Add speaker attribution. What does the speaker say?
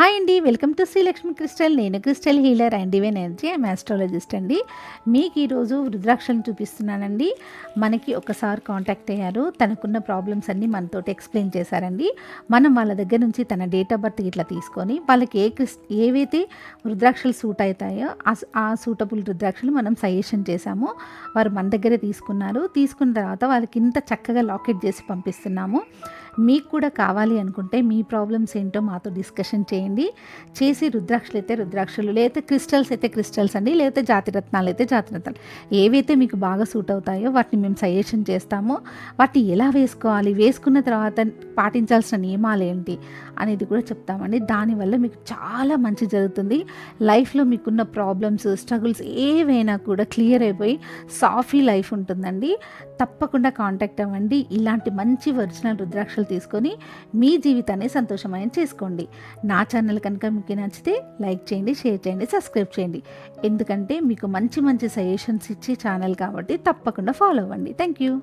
Speaker 1: Hi అండి welcome to Srilakshmi crystal. నేను crystal healer and divine energy I'm astrologist అండి. మీకు ఈరోజు రుద్రాక్షలు చూపిస్తున్నానండి. మనకి ఒకసారి కాంటాక్ట్ అయ్యారు. తనకున్న ప్రాబ్లమ్స్ అన్నీ మనతో ఎక్స్ప్లెయిన్ చేశారండి. మనం వాళ్ళ దగ్గర నుంచి తన డేట్ ఆఫ్ బర్త్ ఇట్లా తీసుకొని వాళ్ళకి ఏ క్రిస్ ఏవైతే రుద్రాక్షలు సూట్ అవుతాయో ఆ- ఆ సూటబుల్ రుద్రాక్షలు మనం సజెషన్ చేశాము. వారు మన దగ్గరే తీసుకున్నారు. తీసుకున్న తర్వాత వాళ్ళకి ఇంత చక్కగా లాకెట్ చేసి పంపిస్తున్నాము. మీకు కూడా కావాలి అనుకుంటే మీ ప్రాబ్లమ్స్ ఏంటో మాతో డిస్కషన్ చేయండి. చేసి రుద్రాక్షలు అయితే రుద్రాక్షలు లేకపోతే క్రిస్టల్స్ అయితే క్రిస్టల్స్ అండి లేకపోతే జాతిరత్నాలు అయితే జాతిరత్నాలు ఏవైతే మీకు బాగా సూట్ అవుతాయో వాటిని మేము సజెషన్ చేస్తామో. వాటిని ఎలా వేసుకోవాలి వేసుకున్న తర్వాత పాటించాల్సిన నియమాలు ఏంటి అనేది కూడా చెప్తామండి. దానివల్ల మీకు చాలా మంచి జరుగుతుంది. లైఫ్లో మీకున్న ప్రాబ్లమ్స్ స్ట్రగుల్స్ ఏవైనా కూడా క్లియర్ అయిపోయి సాఫీ లైఫ్ ఉంటుందండి. తప్పకుండా కాంటాక్ట్ అవ్వండి. ఇలాంటి మంచి ఒరిజినల్ రుద్రాక్షలు తీసుకొని మీ జీవితాన్ని సంతోషమయం చేసుకోండి. నా ఛానల్ కనుక మీకు నచ్చితే లైక్ చేయండి షేర్ చేయండి సబ్స్క్రైబ్ చేయండి. ఎందుకంటే మీకు మంచి మంచి సజెషన్స్ ఇచ్చే ఛానల్ కాబట్టి తప్పకుండా ఫాలో అవ్వండి. Thank you